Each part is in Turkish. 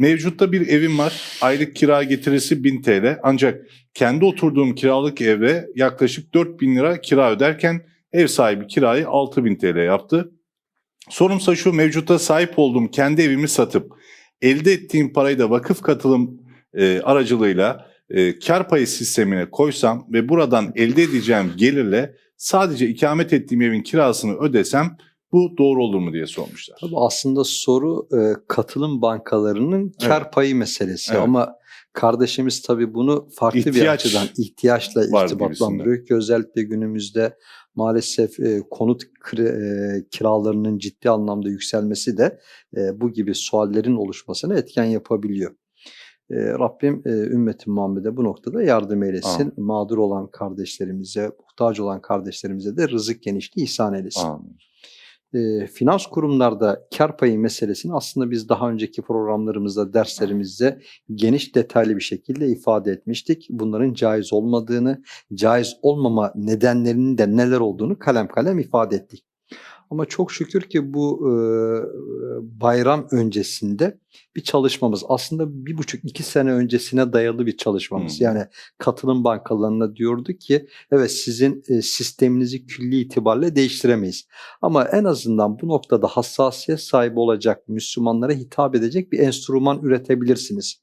mevcutta bir evim var. Aylık kira getirisi 1000 TL. Ancak kendi oturduğum kiralık eve yaklaşık 4000 lira kira öderken ev sahibi kirayı 6000 TL yaptı. Sorumsa şu mevcutta sahip olduğum kendi evimi satıp elde ettiğim parayı da vakıf katılım e, aracılığıyla e, kar payı sistemine koysam ve buradan elde edeceğim gelirle sadece ikamet ettiğim evin kirasını ödesem bu doğru olur mu diye sormuşlar. Tabii aslında soru e, katılım bankalarının kar Evet. payı meselesi Evet. ama kardeşimiz tabii bunu farklı bir İhtiyaç açıdan ihtiyaçla irtibatlandırıyor ki özellikle günümüzde maalesef e, konut kri- e, kiralarının ciddi anlamda yükselmesi de e, bu gibi suallerin oluşmasına etken yapabiliyor. E, Rabbim e, ümmeti Muhammed'e bu noktada yardım eylesin. Amin. Mağdur olan kardeşlerimize, muhtaç olan kardeşlerimize de rızık genişliği ihsan eylesin Amin. E, finans kurumlarda kar payı meselesini aslında biz daha önceki programlarımızda, derslerimizde geniş detaylı bir şekilde ifade etmiştik. Bunların caiz olmadığını, caiz olmama nedenlerinin de neler olduğunu kalem kalem ifade ettik. Ama çok şükür ki bu e, bayram öncesinde bir çalışmamız aslında bir buçuk iki sene öncesine dayalı bir çalışmamız. Hı. Yani katılım bankalarına diyordu ki evet sizin e, sisteminizi külli itibariyle değiştiremeyiz. Ama en azından bu noktada hassasiyet sahibi olacak Müslümanlara hitap edecek bir enstrüman üretebilirsiniz.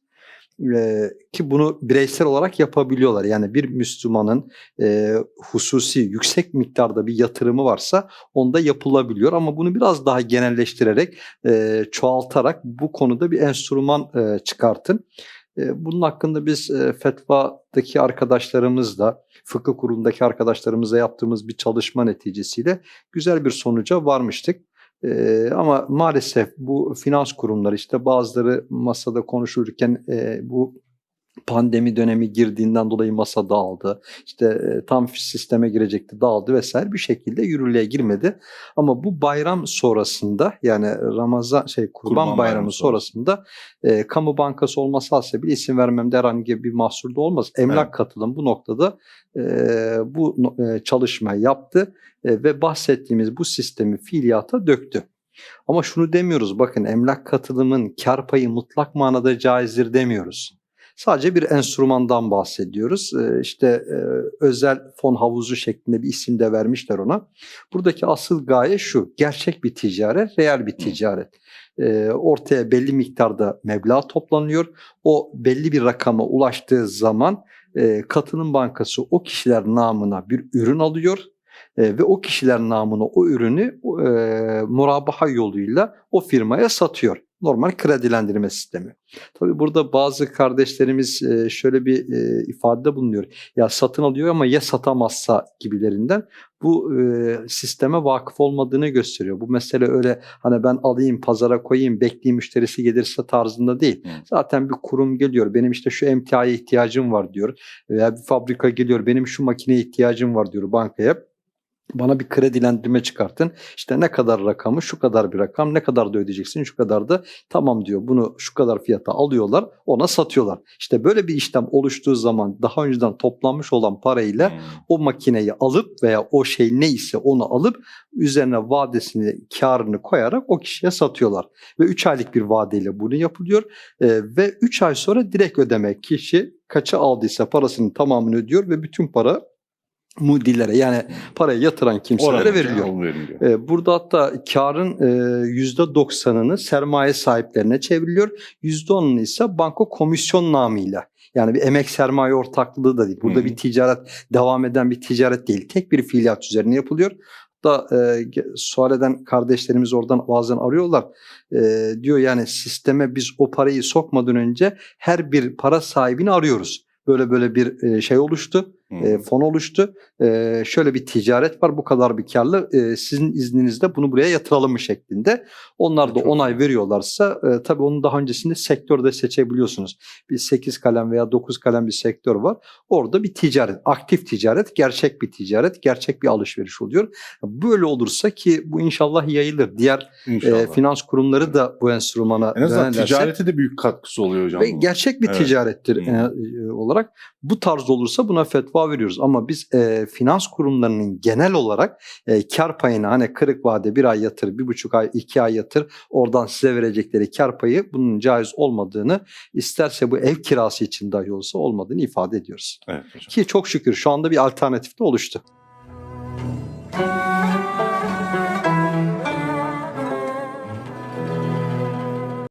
Ee, ki bunu bireysel olarak yapabiliyorlar. Yani bir Müslümanın e, hususi yüksek miktarda bir yatırımı varsa onda yapılabiliyor. Ama bunu biraz daha genelleştirerek, e, çoğaltarak bu konuda bir enstrüman e, çıkartın. E, bunun hakkında biz e, fetvadaki arkadaşlarımızla, fıkıh kurulundaki arkadaşlarımızla yaptığımız bir çalışma neticesiyle güzel bir sonuca varmıştık. Ee, ama maalesef bu finans kurumları işte bazıları masada konuşurken e, bu pandemi dönemi girdiğinden dolayı masa dağıldı. İşte e, tam sisteme girecekti dağıldı vesaire bir şekilde yürürlüğe girmedi. Ama bu bayram sonrasında yani Ramazan şey Kurban, Kurban Bayramı, Bayramı sonrasında e, kamu bankası olması hasebiyle isim vermemde herhangi bir mahsur da olmaz. Emlak Evet. katılım bu noktada e, bu e, çalışmayı yaptı e, ve bahsettiğimiz bu sistemi fiiliyata döktü. Ama şunu demiyoruz bakın emlak katılımın kar payı mutlak manada caizdir demiyoruz. Sadece bir enstrümandan bahsediyoruz. Ee, işte e, özel fon havuzu şeklinde bir isim de vermişler ona. Buradaki asıl gaye şu. Gerçek bir ticaret, reel bir ticaret. Ee, ortaya belli miktarda meblağ toplanıyor. O belli bir rakama ulaştığı zaman e, katılım bankası o kişiler namına bir ürün alıyor e, ve o kişiler namına o ürünü e, murabaha yoluyla o firmaya satıyor. Normal kredilendirme sistemi. Tabii burada bazı kardeşlerimiz e, şöyle bir e, ifadede bulunuyor. Ya satın alıyor ama ya satamazsa gibilerinden. Bu e, sisteme vakıf olmadığını gösteriyor. Bu mesele öyle hani ben alayım pazara koyayım bekleyeyim müşterisi gelirse tarzında değil. Hı. Zaten bir kurum geliyor benim işte şu emtiaya ihtiyacım var diyor. Veya bir fabrika geliyor benim şu makineye ihtiyacım var diyor bankaya. Bana bir kredilendirme çıkartın. İşte ne kadar rakamı, şu kadar bir rakam, ne kadar da ödeyeceksin, şu kadar da tamam diyor. Bunu şu kadar fiyata alıyorlar, ona satıyorlar. İşte böyle bir işlem oluştuğu zaman daha önceden toplanmış olan parayla Hmm. o makineyi alıp veya o şey neyse onu alıp üzerine vadesini, karını koyarak o kişiye satıyorlar. Ve 3 aylık bir vadeyle bunu yapılıyor. Ee, ve 3 ay sonra direkt ödeme kişi kaça aldıysa parasının tamamını ödüyor ve bütün para mudillere yani parayı yatıran kimselere Oranınca veriliyor. veriliyor. Ee, Burada hatta karın e, %90'ını sermaye sahiplerine çevriliyor. %10'unu ise banko komisyon namıyla. Yani bir emek sermaye ortaklığı da değil. Burada Hı. bir ticaret devam eden bir ticaret değil. Tek bir fiiliyat üzerine yapılıyor. Da e, sual eden kardeşlerimiz oradan bazen arıyorlar. E, diyor yani sisteme biz o parayı sokmadan önce her bir para sahibini arıyoruz. Böyle böyle bir e, şey oluştu. E, fon oluştu. E, şöyle bir ticaret var bu kadar bir karlı e, sizin izninizle bunu buraya yatıralım mı şeklinde. Onlar da Çok onay veriyorlarsa e, tabii onun daha öncesinde sektörde seçebiliyorsunuz. Bir 8 kalem veya 9 kalem bir sektör var. Orada bir ticaret, aktif ticaret, gerçek bir ticaret, gerçek bir alışveriş oluyor. Böyle olursa ki bu inşallah yayılır. Diğer e, İnşallah. finans kurumları da bu enstrümana en azından dönerlerse- ticarete de büyük katkısı oluyor hocam. ve bunun. gerçek bir Evet. ticarettir e, e, olarak. Bu tarz olursa buna fetva mutfağa veriyoruz. Ama biz e, finans kurumlarının genel olarak e, kar payını hani kırık vade bir ay yatır, bir buçuk ay, iki ay yatır. Oradan size verecekleri kar payı bunun caiz olmadığını isterse bu ev kirası için dahi olsa olmadığını ifade ediyoruz. Evet hocam. Ki çok şükür şu anda bir alternatif de oluştu.